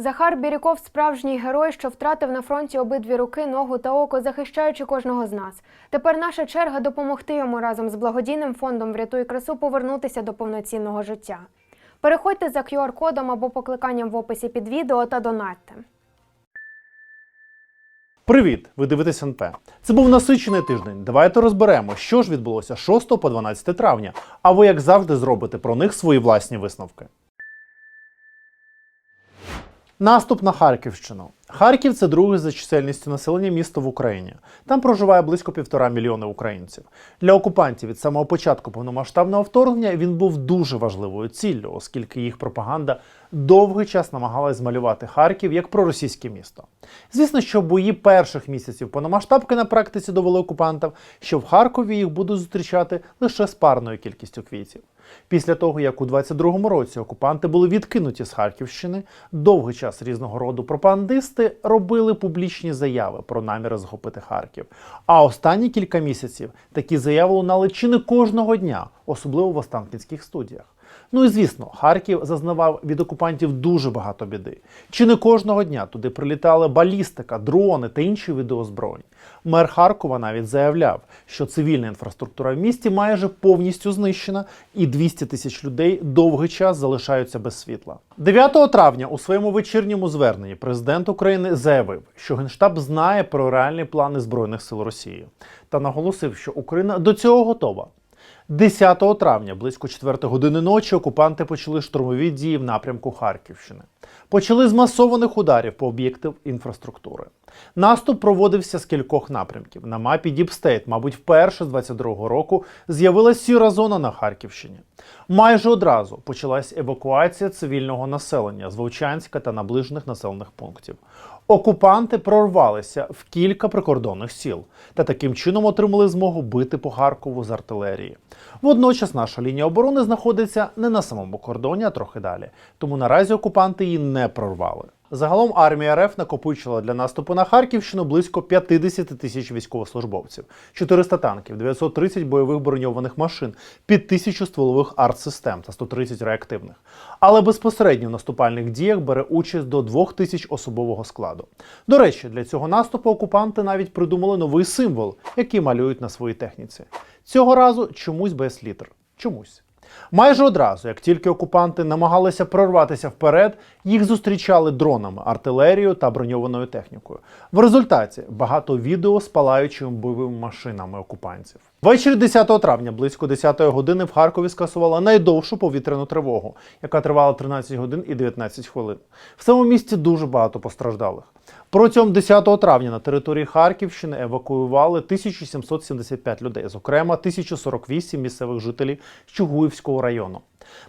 Захар Біріков справжній герой, що втратив на фронті обидві руки, ногу та око, захищаючи кожного з нас. Тепер наша черга допомогти йому разом з благодійним фондом Врятуй красу повернутися до повноцінного життя. Переходьте за QR-кодом або покликанням в описі під відео та донатьте. Привіт! Ви дивитесь НП. Це був насичений тиждень. Давайте розберемо, що ж відбулося 6 по 12 травня. А ви, як завжди, зробите про них свої власні висновки. Наступ на Харківщину. Харків це друге за чисельністю населення місто в Україні. Там проживає близько півтора мільйони українців. Для окупантів від самого початку повномасштабного вторгнення він був дуже важливою ціллю, оскільки їх пропаганда довгий час намагалась змалювати Харків як проросійське місто. Звісно, що бої перших місяців повномасштабки на практиці довели окупантам, що в Харкові їх будуть зустрічати лише з парною кількістю квітів. Після того, як у 22-му році окупанти були відкинуті з Харківщини, довгий час різного роду пропагандисти робили публічні заяви про наміри захопити Харків. А останні кілька місяців такі заяви лунали чи не кожного дня, особливо в Останкінських студіях. Ну і звісно, Харків зазнавав від окупантів дуже багато біди. Чи не кожного дня туди прилітали балістика, дрони та інші види озброєнь. Мер Харкова навіть заявляв, що цивільна інфраструктура в місті майже повністю знищена, і 200 тисяч людей довгий час залишаються без світла. 9 травня у своєму вечірньому зверненні президент України заявив, що Генштаб знає про реальні плани Збройних сил Росії та наголосив, що Україна до цього готова. 10 травня, близько 4 години ночі, окупанти почали штурмові дії в напрямку Харківщини. Почали з масованих ударів по об'єктах інфраструктури. Наступ проводився з кількох напрямків. На мапі Діпстейт, мабуть, вперше з 22-го року з'явилася сіра зона на Харківщині. Майже одразу почалась евакуація цивільного населення з Вовчанська та наближених населених пунктів. Окупанти прорвалися в кілька прикордонних сіл та таким чином отримали змогу бити по Харкову з артилерії. Водночас наша лінія оборони знаходиться не на самому кордоні, а трохи далі. Тому наразі окупанти її не прорвали. Загалом армія РФ накопичила для наступу на Харківщину близько 50 тисяч військовослужбовців, 400 танків, 930 бойових броньованих машин, під тисячу стволових артсистем та 130 реактивних. Але безпосередньо в наступальних діях бере участь до 2000 особового складу. До речі, для цього наступу окупанти навіть придумали новий символ, який малюють на своїй техніці. Цього разу чомусь без літер. Чомусь. Майже одразу, як тільки окупанти намагалися прорватися вперед, їх зустрічали дронами, артилерією та броньованою технікою. В результаті багато відео з палаючими бойовими машинами окупантів. Ввечері 10 травня, близько 10 години, в Харкові скасувала найдовшу повітряну тривогу, яка тривала 13 годин і 19 хвилин. В цьому місті дуже багато постраждалих. Протягом 10 травня на території Харківщини евакуювали 1775 людей, зокрема 1048 місцевих жителів Чугуївського району.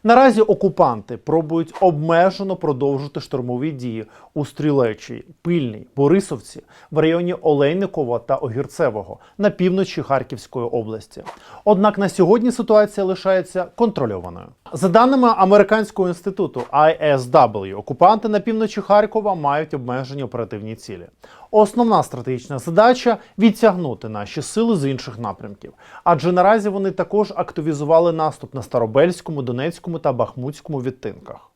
Наразі окупанти пробують обмежено продовжити штурмові дії у Стрілечій, Пильній, Борисовці, в районі Олейникова та Огірцевого на півночі Харківської області. Однак на сьогодні ситуація лишається контрольованою. За даними американського інституту ISW, окупанти на півночі Харкова мають обмежені оперативні цілі. Основна стратегічна задача відтягнути наші сили з інших напрямків, адже наразі вони також активізували наступ на Старобельському, Донецькому та Бахмутському відтинках.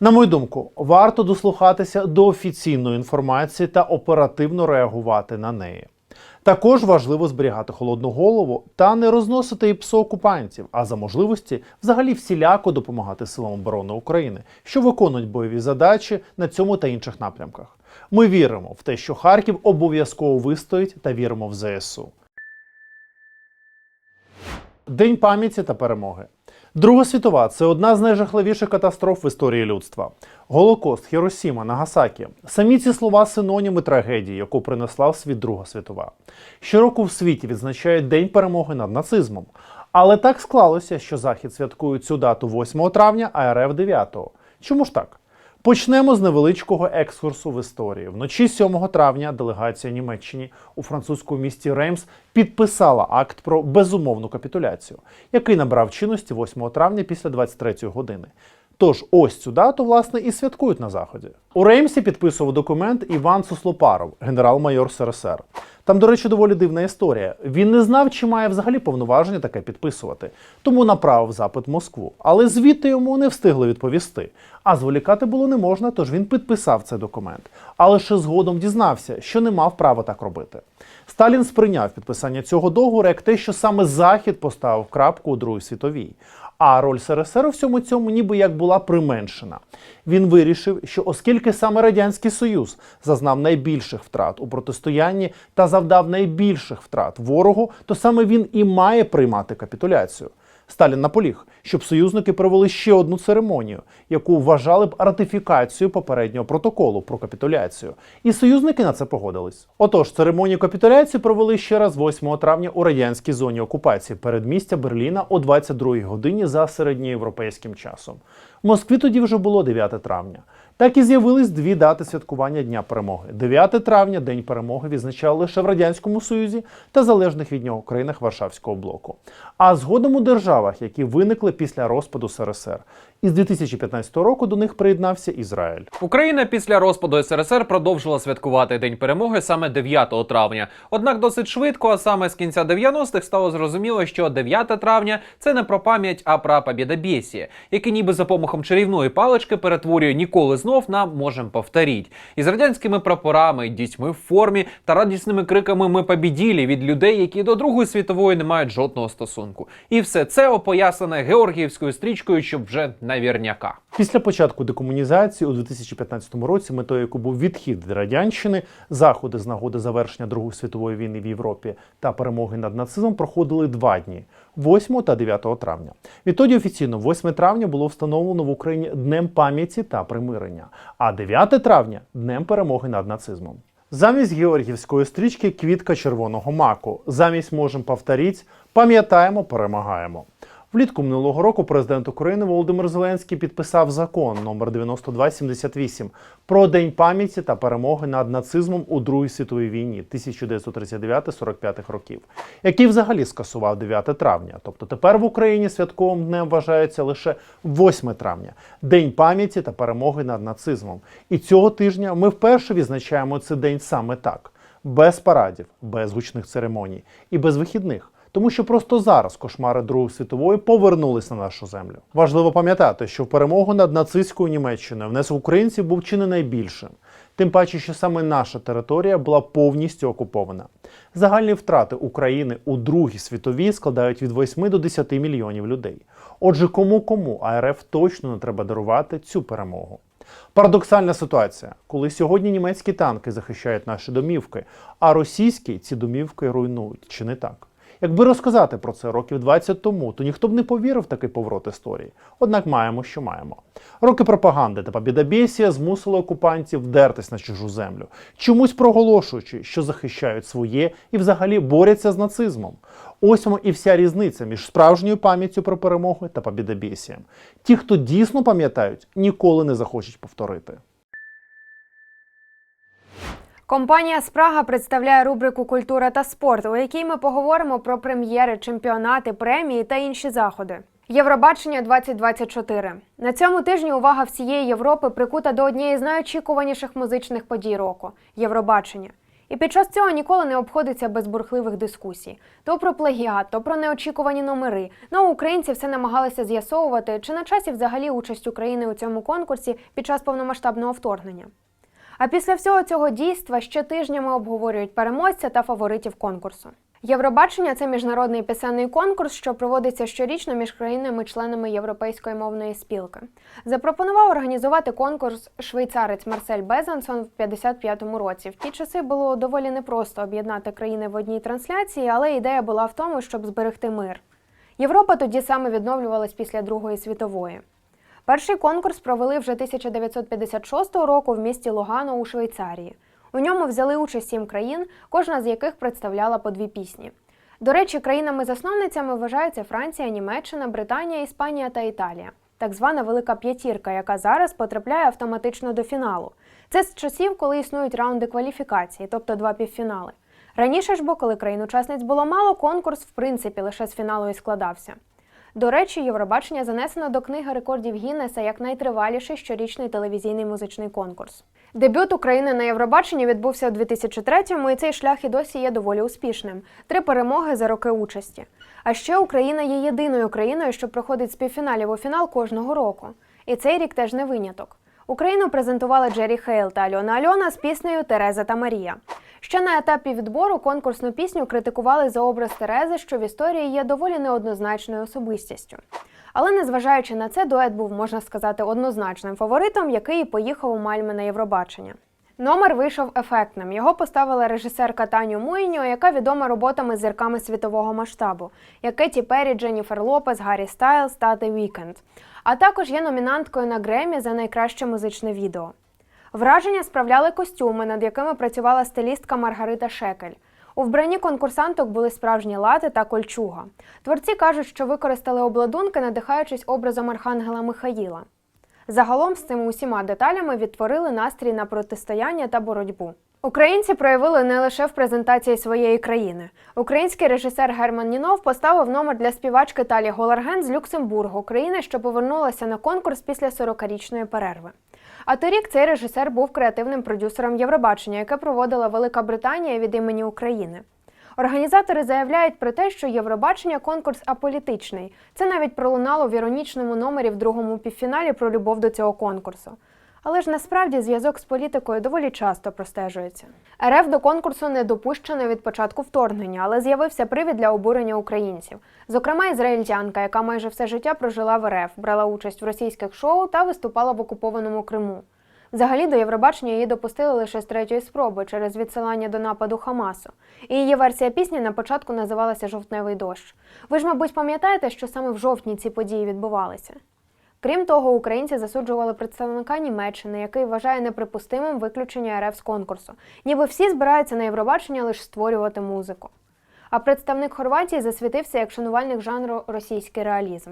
На мою думку, варто дослухатися до офіційної інформації та оперативно реагувати на неї. Також важливо зберігати холодну голову та не розносити і псо окупантів, а за можливості взагалі всіляко допомагати силам оборони України, що виконують бойові задачі на цьому та інших напрямках. Ми віримо в те, що Харків обов'язково вистоїть та віримо в ЗСУ. День пам'яті та перемоги. Друга світова це одна з найжахливіших катастроф в історії людства. Голокост, Хіросіма, Нагасакі самі ці слова синоніми трагедії, яку принесла в світ Друга світова. Щороку в світі відзначають День перемоги над нацизмом. Але так склалося, що Захід святкує цю дату 8 травня, а РФ 9. Чому ж так? Почнемо з невеличкого екскурсу в історії. Вночі 7 травня делегація Німеччини у французькому місті Реймс підписала акт про безумовну капітуляцію, який набрав чинності 8 травня після 23 години. Тож ось цю дату, власне, і святкують на заході. У Реймсі підписував документ Іван Суслопаров, генерал-майор СРСР. Там, до речі, доволі дивна історія. Він не знав, чи має взагалі повноваження таке підписувати, тому направив запит в Москву. Але звідти йому не встигли відповісти. А зволікати було не можна, тож він підписав цей документ. Але ще згодом дізнався, що не мав права так робити. Сталін сприйняв підписання цього договору як те, що саме Захід поставив крапку у Другій світовій. А роль СРСР у всьому цьому ніби як була применшена. Він вирішив, що оскільки саме Радянський Союз зазнав найбільших втрат у протистоянні та завдав найбільших втрат ворогу, то саме він і має приймати капітуляцію. Сталін наполіг, щоб союзники провели ще одну церемонію, яку вважали б ратифікацією попереднього протоколу про капітуляцію. І союзники на це погодились. Отож, церемонію капітуляції провели ще раз 8 травня у радянській зоні окупації передмістя Берліна о 22 годині за середньоєвропейським часом. В Москві тоді вже було 9 травня. Так і з'явились дві дати святкування Дня перемоги. 9 травня День перемоги відзначали лише в Радянському Союзі та залежних від нього країнах Варшавського блоку. А згодом у державах, які виникли після розпаду СРСР. Із 2015 року до них приєднався Ізраїль. Україна після розпаду СРСР продовжила святкувати День перемоги саме 9 травня. Однак досить швидко, а саме з кінця 90-х, стало зрозуміло, що 9 травня це не про пам'ять, а про побєдобєсіє, яке ніби за помахом чарівної палички перетворює ніколи знов на можем повторіть. Із радянськими прапорами, дітьми в формі та радісними криками Ми побіділі від людей, які до Другої світової не мають жодного стосунку. І все це опоясане георгіївською стрічкою, щоб вже навірняка. Після початку декомунізації у 2015 році, метою якої був відхід від радянщини, заходи з нагоди завершення Другої світової війни в Європі та перемоги над нацизмом проходили два дні 8 та 9 травня. Відтоді офіційно 8 травня було встановлено в Україні Днем пам'яті та примирення, а 9 травня Днем перемоги над нацизмом. Замість георгівської стрічки квітка червоного маку. Замість можем повторіть, пам'ятаємо, перемагаємо. Влітку минулого року президент України Володимир Зеленський підписав закон номер 9278 про День пам'яті та перемоги над нацизмом у Другій світовій війні 1939-45 років, який взагалі скасував 9 травня. Тобто тепер в Україні святковим днем вважається лише 8 травня, День пам'яті та перемоги над нацизмом. І цього тижня ми вперше відзначаємо цей день саме так: без парадів, без гучних церемоній і без вихідних. Тому що просто зараз кошмари Другої світової повернулись на нашу землю. Важливо пам'ятати, що в перемогу над нацистською Німеччиною внесок українців був чи не найбільшим. Тим паче, що саме наша територія була повністю окупована. Загальні втрати України у Другій світовій складають від 8 до 10 мільйонів людей. Отже, кому кому, а РФ точно не треба дарувати цю перемогу. Парадоксальна ситуація, коли сьогодні німецькі танки захищають наші домівки, а російські ці домівки руйнують, чи не так? Якби розказати про це років 20 тому, то ніхто б не повірив в такий поворот історії. Однак маємо, що маємо. Роки пропаганди та побідобєсія змусили окупантів вдертись на чужу землю, чомусь проголошуючи, що захищають своє і взагалі борються з нацизмом. Ось і вся різниця між справжньою пам'яттю про перемогу та побідобєсієм. Ті, хто дійсно пам'ятають, ніколи не захочуть повторити. Компанія Спрага представляє рубрику Культура та спорт, у якій ми поговоримо про прем'єри, чемпіонати, премії та інші заходи. Євробачення 2024 на цьому тижні увага всієї Європи прикута до однієї з найочікуваніших музичних подій року Євробачення. І під час цього ніколи не обходиться без бурхливих дискусій: то про плагіат, то про неочікувані номери. Ну українці все намагалися з'ясовувати, чи на часі взагалі участь України у цьому конкурсі під час повномасштабного вторгнення. А після всього цього дійства ще тижнями обговорюють переможця та фаворитів конкурсу. Євробачення це міжнародний пісенний конкурс, що проводиться щорічно між країнами-членами Європейської мовної спілки. Запропонував організувати конкурс швейцарець Марсель Безансон в 55-му році. В ті часи було доволі непросто об'єднати країни в одній трансляції, але ідея була в тому, щоб зберегти мир. Європа тоді саме відновлювалась після Другої світової. Перший конкурс провели вже 1956 року в місті Лугано у Швейцарії. У ньому взяли участь сім країн, кожна з яких представляла по дві пісні. До речі, країнами-засновницями вважаються Франція, Німеччина, Британія, Іспанія та Італія. Так звана велика п'ятірка, яка зараз потрапляє автоматично до фіналу. Це з часів, коли існують раунди кваліфікації, тобто два півфінали. Раніше ж бо, коли країн-учасниць було мало, конкурс в принципі лише з фіналу і складався. До речі, Євробачення занесено до книги рекордів Гіннеса як найтриваліший щорічний телевізійний музичний конкурс. Дебют України на Євробаченні відбувся у 2003-му, і цей шлях і досі є доволі успішним. Три перемоги за роки участі. А ще Україна є єдиною країною, що проходить з півфіналів у фінал кожного року. І цей рік теж не виняток. Україну презентували Джері Хейл та Альона Альона з піснею Тереза та Марія. Ще на етапі відбору конкурсну пісню критикували за образ Терези, що в історії є доволі неоднозначною особистістю. Але незважаючи на це, дует був, можна сказати, однозначним фаворитом, який поїхав у Мальме на Євробачення. Номер вийшов ефектним. Його поставила режисерка Таню Муйньо, яка відома роботами з зірками світового масштабу, як Кеті Перрі, Дженніфер Лопес, Гаррі Стайлз та The Weeknd. А також є номінанткою на Гремі за найкраще музичне відео. Враження справляли костюми, над якими працювала стилістка Маргарита Шекель. У вбранні конкурсанток були справжні лати та кольчуга. Творці кажуть, що використали обладунки, надихаючись образом архангела Михаїла. Загалом з цими усіма деталями відтворили настрій на протистояння та боротьбу. Українці проявили не лише в презентації своєї країни. Український режисер Герман Нінов поставив номер для співачки Талі Голарген з Люксембургу, країни, що повернулася на конкурс після 40-річної перерви. А торік цей режисер був креативним продюсером Євробачення, яке проводила Велика Британія від імені України. Організатори заявляють про те, що Євробачення конкурс аполітичний. Це навіть пролунало в іронічному номері в другому півфіналі про любов до цього конкурсу. Але ж насправді зв'язок з політикою доволі часто простежується. РФ до конкурсу не допущено від початку вторгнення, але з'явився привід для обурення українців. Зокрема, ізраїльтянка, яка майже все життя прожила в РФ, брала участь в російських шоу та виступала в окупованому Криму. Взагалі до Євробачення її допустили лише з третьої спроби через відсилання до нападу Хамасу. І її версія пісні на початку називалася Жовтневий дощ. Ви ж, мабуть, пам'ятаєте, що саме в жовтні ці події відбувалися. Крім того, українці засуджували представника Німеччини, який вважає неприпустимим виключення РФ з конкурсу. Ніби всі збираються на Євробачення лише створювати музику. А представник Хорватії засвітився як шанувальник жанру російський реалізм.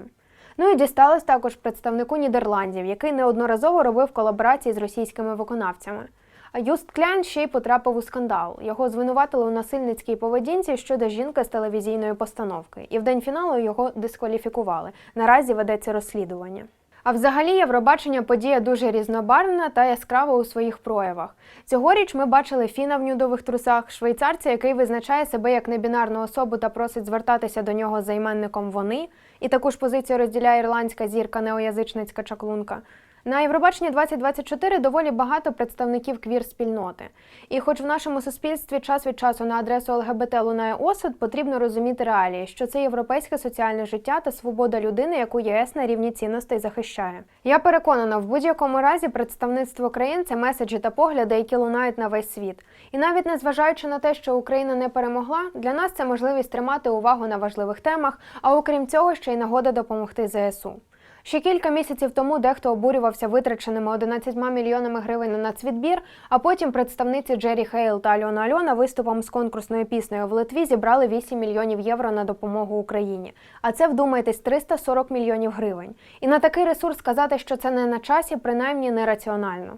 Ну і дісталось також представнику Нідерландів, який неодноразово робив колаборації з російськими виконавцями. А Юст Клян ще й потрапив у скандал. Його звинуватили у насильницькій поведінці щодо жінки з телевізійної постановки. І в день фіналу його дискваліфікували. Наразі ведеться розслідування. А взагалі Євробачення подія дуже різнобарвна та яскрава у своїх проявах. Цьогоріч ми бачили фіна в нюдових трусах, швейцарця, який визначає себе як небінарну особу та просить звертатися до нього за іменником вони. І таку ж позицію розділяє ірландська зірка неоязичницька чаклунка. На Євробаченні 2024 доволі багато представників квір-спільноти. І хоч в нашому суспільстві час від часу на адресу ЛГБТ лунає осуд, потрібно розуміти реалії, що це європейське соціальне життя та свобода людини, яку ЄС на рівні цінностей захищає. Я переконана, в будь-якому разі представництво країн це меседжі та погляди, які лунають на весь світ. І навіть незважаючи на те, що Україна не перемогла, для нас це можливість тримати увагу на важливих темах, а окрім цього, ще й нагода допомогти ЗСУ. Ще кілька місяців тому дехто обурювався витраченими 11 мільйонами гривень на нацвідбір, а потім представниці Джері Хейл та Альона Альона виступом з конкурсною піснею в Литві зібрали 8 мільйонів євро на допомогу Україні. А це вдумайтесь 340 мільйонів гривень. І на такий ресурс сказати, що це не на часі, принаймні нераціонально.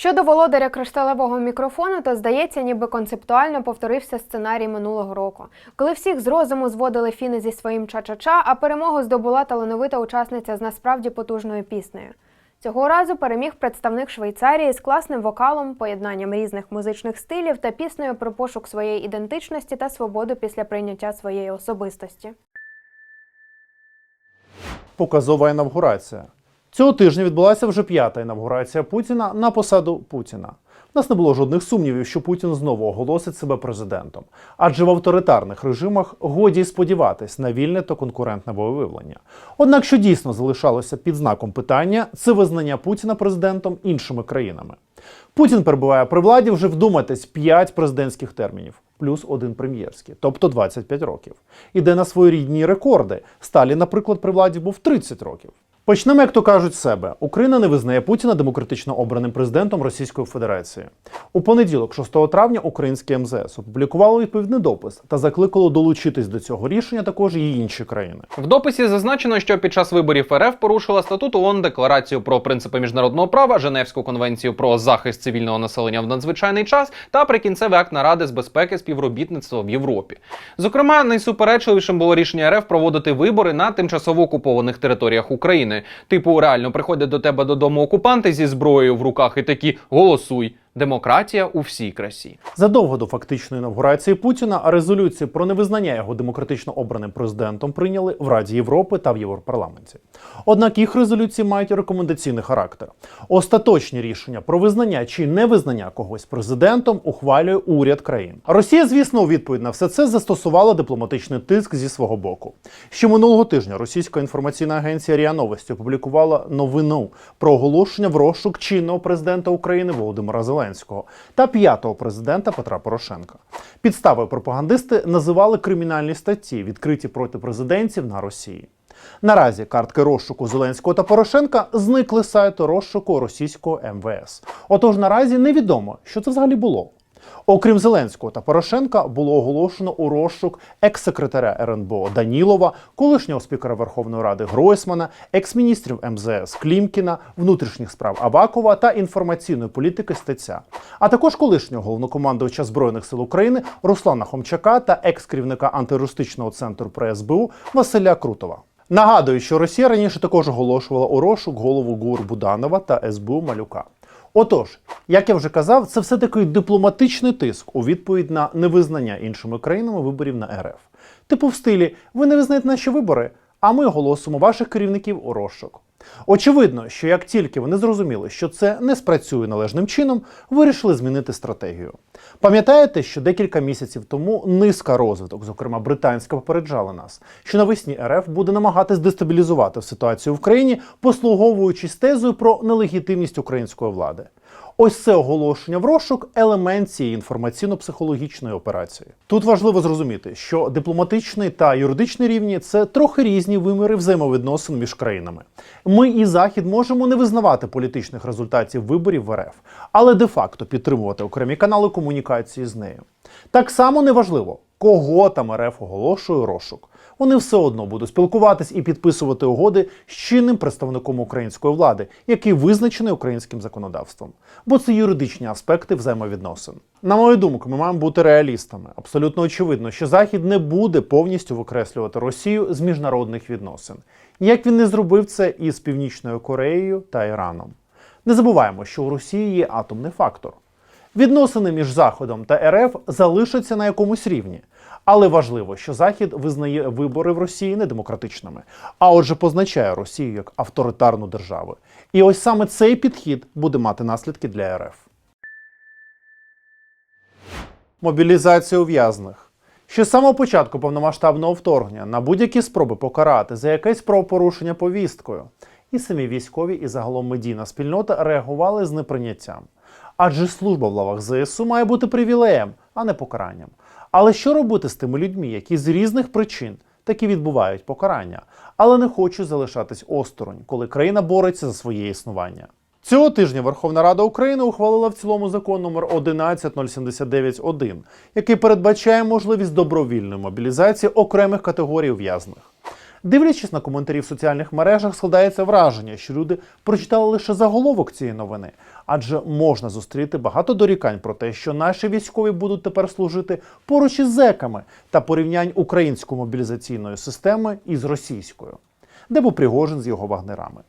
Щодо володаря кришталевого мікрофону, то здається, ніби концептуально повторився сценарій минулого року, коли всіх з розуму зводили фіни зі своїм ча-ча-ча, а перемогу здобула талановита учасниця з насправді потужною піснею. Цього разу переміг представник Швейцарії з класним вокалом, поєднанням різних музичних стилів та піснею про пошук своєї ідентичності та свободу після прийняття своєї особистості. Показова інавгурація. Цього тижня відбулася вже п'ята інавгурація Путіна на посаду Путіна. У нас не було жодних сумнівів, що Путін знову оголосить себе президентом, адже в авторитарних режимах годі сподіватись на вільне та конкурентне волевиявлення. Однак, що дійсно залишалося під знаком питання, це визнання Путіна президентом іншими країнами. Путін перебуває при владі вже вдумайтесь 5 президентських термінів, плюс один прем'єрський, тобто 25 років. Іде на свої рідні рекорди. Сталін, наприклад, при владі був 30 років. Почнемо, як то кажуть, з себе. Україна не визнає Путіна демократично обраним президентом Російської Федерації. У понеділок, 6 травня, українське МЗС опублікувало відповідний допис та закликало долучитись до цього рішення також і інші країни. В дописі зазначено, що під час виборів РФ порушила статут ООН, декларацію про принципи міжнародного права, Женевську конвенцію про захист цивільного населення в надзвичайний час та прикінцевий акт наради з безпеки співробітництва в Європі. Зокрема, найсуперечливішим було рішення РФ проводити вибори на тимчасово окупованих територіях України. Типу, реально приходять до тебе додому окупанти зі зброєю в руках і такі голосуй. Демократія у всій красі. Задовго до фактичної інавгурації Путіна резолюцію про невизнання його демократично обраним президентом прийняли в Раді Європи та в Європарламенті. Однак їх резолюції мають рекомендаційний характер. Остаточні рішення про визнання чи невизнання когось президентом ухвалює уряд країн. Росія, звісно, у відповідь на все це застосувала дипломатичний тиск зі свого боку. Ще минулого тижня російська інформаційна агенція РІА Новості опублікувала новину про оголошення в розшук чинного президента України Володимира Зеленського та п'ятого президента Петра Порошенка. Підставою пропагандисти називали кримінальні статті, відкриті проти президентів на Росії. Наразі картки розшуку Зеленського та Порошенка зникли з сайту розшуку російського МВС. Отож, наразі невідомо, що це взагалі було. Окрім Зеленського та Порошенка, було оголошено у розшук екс-секретаря РНБО Данілова, колишнього спікера Верховної Ради Гройсмана, екс-міністрів МЗС Клімкіна, внутрішніх справ Авакова та інформаційної політики Стеця, а також колишнього головнокомандувача збройних сил України Руслана Хомчака та екс-керівника антитерористичного центру при СБУ Василя Крутова. Нагадую, що Росія раніше також оголошувала у розшук голову ГУР Буданова та СБУ Малюка. Отож, як я вже казав, це все таки дипломатичний тиск у відповідь на невизнання іншими країнами виборів на РФ. Типу в стилі ви не визнаєте наші вибори, а ми оголосимо ваших керівників у розшук. Очевидно, що як тільки вони зрозуміли, що це не спрацює належним чином, вирішили змінити стратегію. Пам'ятаєте, що декілька місяців тому низка розвиток, зокрема британська, попереджала нас, що навесні РФ буде намагатись дестабілізувати ситуацію в країні, послуговуючись тезою про нелегітимність української влади. Ось це оголошення в розшук елемент цієї інформаційно-психологічної операції. Тут важливо зрозуміти, що дипломатичний та юридичний рівні це трохи різні виміри взаємовідносин між країнами. Ми і Захід можемо не визнавати політичних результатів виборів в РФ, але де-факто підтримувати окремі канали комунікації з нею. Так само неважливо, кого там РФ оголошує розшук. Вони все одно будуть спілкуватись і підписувати угоди з чинним представником української влади, який визначений українським законодавством. Бо це юридичні аспекти взаємовідносин. На мою думку, ми маємо бути реалістами. Абсолютно очевидно, що Захід не буде повністю викреслювати Росію з міжнародних відносин, як він не зробив це із Північною Кореєю та Іраном. Не забуваємо, що у Росії є атомний фактор. Відносини між Заходом та РФ залишаться на якомусь рівні. Але важливо, що Захід визнає вибори в Росії недемократичними, а отже, позначає Росію як авторитарну державу. І ось саме цей підхід буде мати наслідки для РФ. Мобілізація ув'язних. Ще з самого початку повномасштабного вторгнення на будь-які спроби покарати за якесь правопорушення повісткою. І самі військові, і загалом медійна спільнота реагували з неприйняттям. Адже служба в лавах ЗСУ має бути привілеєм, а не покаранням. Але що робити з тими людьми, які з різних причин таки відбувають покарання, але не хочуть залишатись осторонь, коли країна бореться за своє існування? Цього тижня Верховна Рада України ухвалила в цілому закон номер 11.079.1, який передбачає можливість добровільної мобілізації окремих категорій ув'язних. Дивлячись на коментарі в соціальних мережах, складається враження, що люди прочитали лише заголовок цієї новини, адже можна зустріти багато дорікань про те, що наші військові будуть тепер служити поруч із зеками та порівнянь української мобілізаційної системи із російською, де був Пригожин з його вагнерами.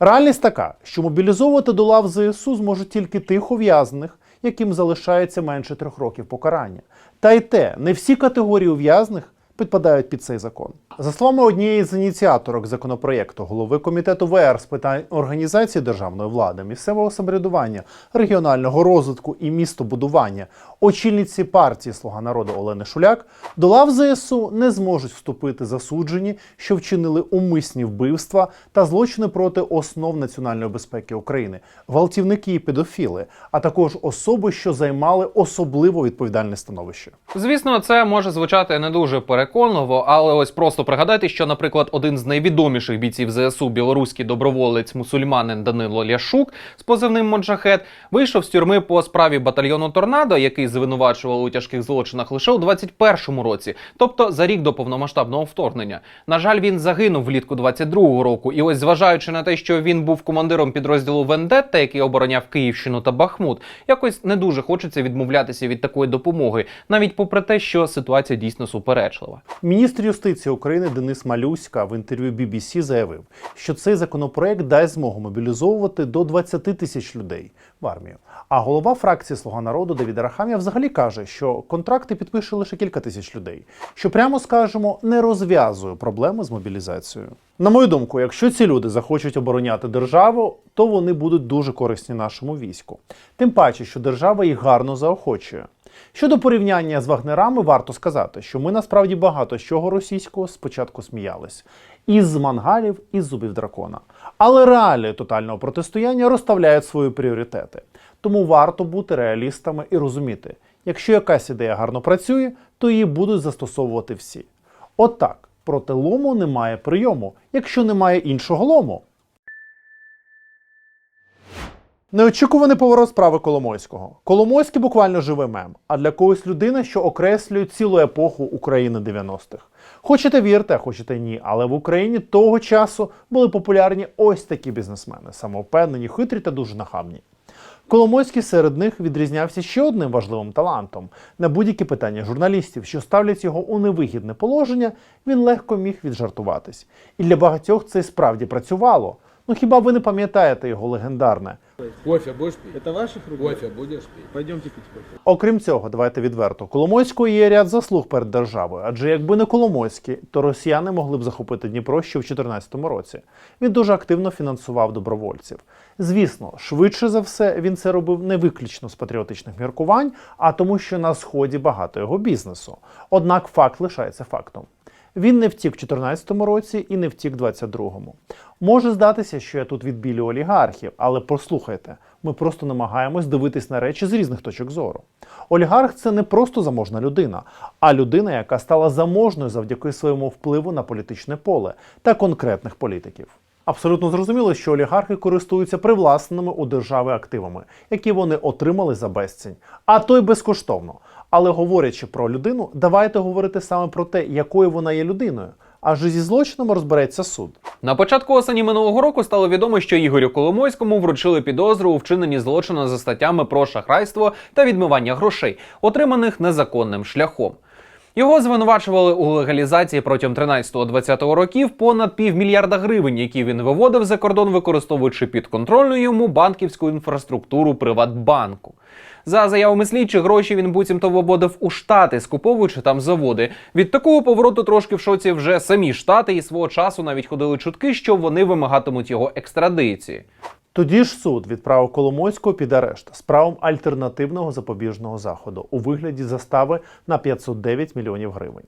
Реальність така, що мобілізовувати до лав ЗСУ зможуть тільки тих ув'язнених, яким залишається менше трьох років покарання. Та й те, не всі категорії ув'язних підпадають під цей закон. За словами однієї з ініціаторок законопроєкту, голови комітету ВР з питань організації державної влади, місцевого самоврядування, регіонального розвитку і містобудування, очільниці партії Слуга народу Олени Шуляк, до лав ЗСУ не зможуть вступити засуджені, що вчинили умисні вбивства та злочини проти основ національної безпеки України, гвалтівники і педофіли, а також особи, що займали особливо відповідальне становище. Звісно, це може звучати не дуже переконливо, переконливо, але ось просто пригадайте, що, наприклад, один з найвідоміших бійців ЗСУ, білоруський доброволець мусульманин Данило Ляшук з позивним Моджахет, вийшов з тюрми по справі батальйону Торнадо, який звинувачували у тяжких злочинах лише у 21-му році, тобто за рік до повномасштабного вторгнення. На жаль, він загинув влітку 22-го року. І ось, зважаючи на те, що він був командиром підрозділу Вендетта, який обороняв Київщину та Бахмут, якось не дуже хочеться відмовлятися від такої допомоги, навіть попри те, що ситуація дійсно суперечлива. Міністр юстиції України Денис Малюська в інтерв'ю BBC заявив, що цей законопроект дасть змогу мобілізовувати до 20 тисяч людей в армію. А голова фракції Слуга народу Давід Арахамія взагалі каже, що контракти підпише лише кілька тисяч людей, що прямо скажемо не розв'язує проблеми з мобілізацією. На мою думку, якщо ці люди захочуть обороняти державу, то вони будуть дуже корисні нашому війську. Тим паче, що держава їх гарно заохочує. Щодо порівняння з вагнерами, варто сказати, що ми насправді багато з чого російського спочатку сміялись. Із мангалів, із зубів дракона. Але реалії тотального протистояння розставляють свої пріоритети. Тому варто бути реалістами і розуміти, якщо якась ідея гарно працює, то її будуть застосовувати всі. От проти лому немає прийому, якщо немає іншого лому. Неочікуваний поворот справи Коломойського. Коломойський буквально живий мем, а для когось людина, що окреслює цілу епоху України 90-х. Хочете вірте, хочете ні, але в Україні того часу були популярні ось такі бізнесмени, самовпевнені, хитрі та дуже нахабні. Коломойський серед них відрізнявся ще одним важливим талантом. На будь-які питання журналістів, що ставлять його у невигідне положення, він легко міг віджартуватись. І для багатьох це і справді працювало. Ну хіба ви не пам'ятаєте його легендарне? Кофе будешь пить? Это ваших рук? Кофе будешь пить? Пойдемте пить кофе. Окрім цього, давайте відверто, Коломойського є ряд заслуг перед державою, адже якби не Коломойський, то росіяни могли б захопити Дніпро ще в 2014 році. Він дуже активно фінансував добровольців. Звісно, швидше за все він це робив не виключно з патріотичних міркувань, а тому, що на сході багато його бізнесу. Однак факт лишається фактом. Він не втік у 2014 році і не втік у 22-му. Може здатися, що я тут відбілю олігархів, але послухайте, ми просто намагаємось дивитись на речі з різних точок зору. Олігарх це не просто заможна людина, а людина, яка стала заможною завдяки своєму впливу на політичне поле та конкретних політиків. Абсолютно зрозуміло, що олігархи користуються привласненими у держави активами, які вони отримали за безцінь, а то й безкоштовно. Але говорячи про людину, давайте говорити саме про те, якою вона є людиною. Адже зі злочином розбереться суд. На початку осені минулого року стало відомо, що Ігорю Коломойському вручили підозру у вчиненні злочину за статтями про шахрайство та відмивання грошей, отриманих незаконним шляхом. Його звинувачували у легалізації протягом 13-20 років понад півмільярда гривень, які він виводив за кордон, використовуючи підконтрольну йому банківську інфраструктуру Приватбанку. За заявами слідчих, гроші він буцімто виводив у штати, скуповуючи там заводи. Від такого повороту трошки в шоці вже самі штати, і свого часу навіть ходили чутки, що вони вимагатимуть його екстрадиції. Тоді ж суд відправив Коломойського під арешт з правом альтернативного запобіжного заходу у вигляді застави на 509 мільйонів гривень.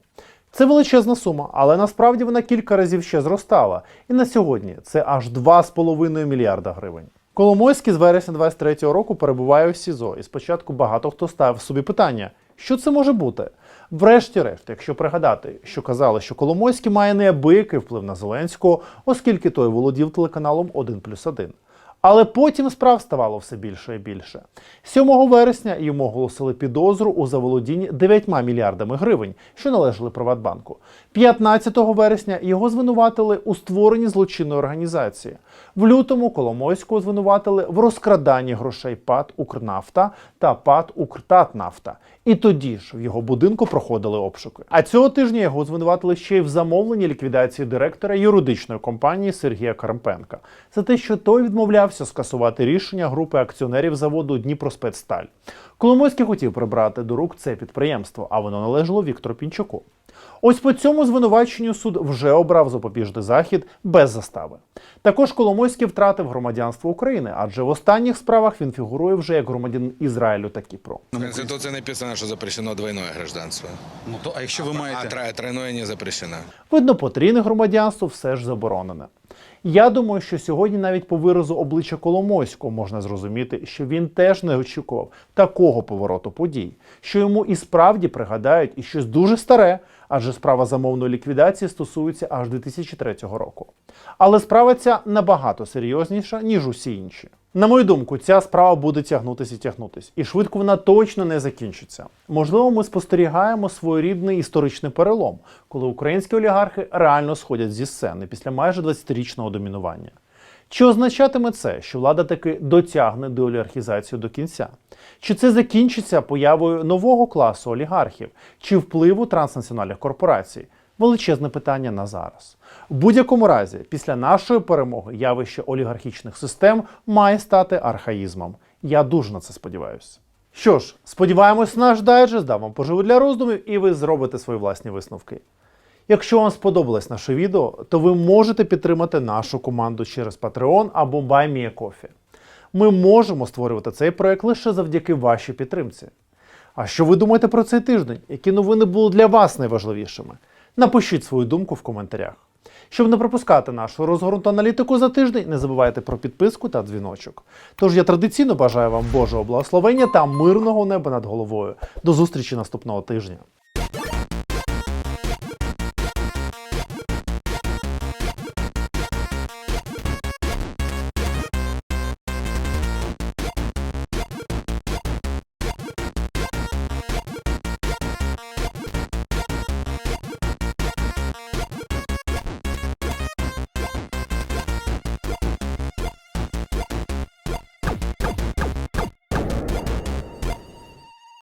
Це величезна сума, але насправді вона кілька разів ще зростала. І на сьогодні це аж 2,5 мільярда гривень. Коломойський з вересня 23-го року перебуває у СІЗО, і спочатку багато хто ставив собі питання, що це може бути. Врешті-решт, якщо пригадати, що казали, що Коломойський має неабиякий вплив на Зеленського, оскільки той володів телеканалом 1+,1. Але потім справ ставало все більше і більше. 7 вересня йому оголосили підозру у заволодінні 9 мільярдами гривень, що належали Приватбанку. 15 вересня його звинуватили у створенні злочинної організації. В лютому Коломойського звинуватили в розкраданні грошей ПАД Укрнафта та ПАД Укртатнафта. І тоді ж в його будинку проходили обшуки. А цього тижня його звинуватили ще й в замовленні ліквідації директора юридичної компанії Сергія Карампенка за те, що той відмовлявся скасувати рішення групи акціонерів заводу Дніпроспецсталь. Коломойський хотів прибрати до рук це підприємство, а воно належало Віктору Пінчуку. Ось по цьому звинуваченню суд вже обрав запобіжний захід без застави. Також Коломойський втратив громадянство України, адже в останніх справах він фігурує вже як громадянин Ізраїлю та Кіпру. В Конституции написано, что запрещено двойное гражданство. Ну то, а якщо ви А маєте трое- тройное не запрещено. Видно, потрійне громадянство все ж заборонене. Я думаю, що сьогодні навіть по виразу обличчя Коломойського можна зрозуміти, що він теж не очікував такого повороту подій, що йому і справді пригадають і щось дуже старе, адже справа замовної ліквідації стосується аж 2003 року. Але справа ця набагато серйозніша, ніж усі інші. На мою думку, ця справа буде тягнутися і тягнутися, і швидко вона точно не закінчиться. Можливо, ми спостерігаємо своєрідний історичний перелом, коли українські олігархи реально сходять зі сцени після майже 20-річного домінування. Чи означатиме це, що влада таки дотягне деолігархізацію до кінця? Чи це закінчиться появою нового класу олігархів, чи впливу транснаціональних корпорацій? Величезне питання на зараз. В будь-якому разі, після нашої перемоги явище олігархічних систем має стати архаїзмом. Я дуже на це сподіваюся. Що ж, сподіваємось, наш дайджест дав вам поживу для роздумів, і ви зробите свої власні висновки. Якщо вам сподобалось наше відео, то ви можете підтримати нашу команду через Patreon або BuyMeACoffee. Ми можемо створювати цей проект лише завдяки вашій підтримці. А що ви думаєте про цей тиждень? Які новини були для вас найважливішими? Напишіть свою думку в коментарях. Щоб не пропускати нашу розгорнуту аналітику за тиждень, не забувайте про підписку та дзвіночок. Тож я традиційно бажаю вам Божого благословення та мирного неба над головою. До зустрічі наступного тижня.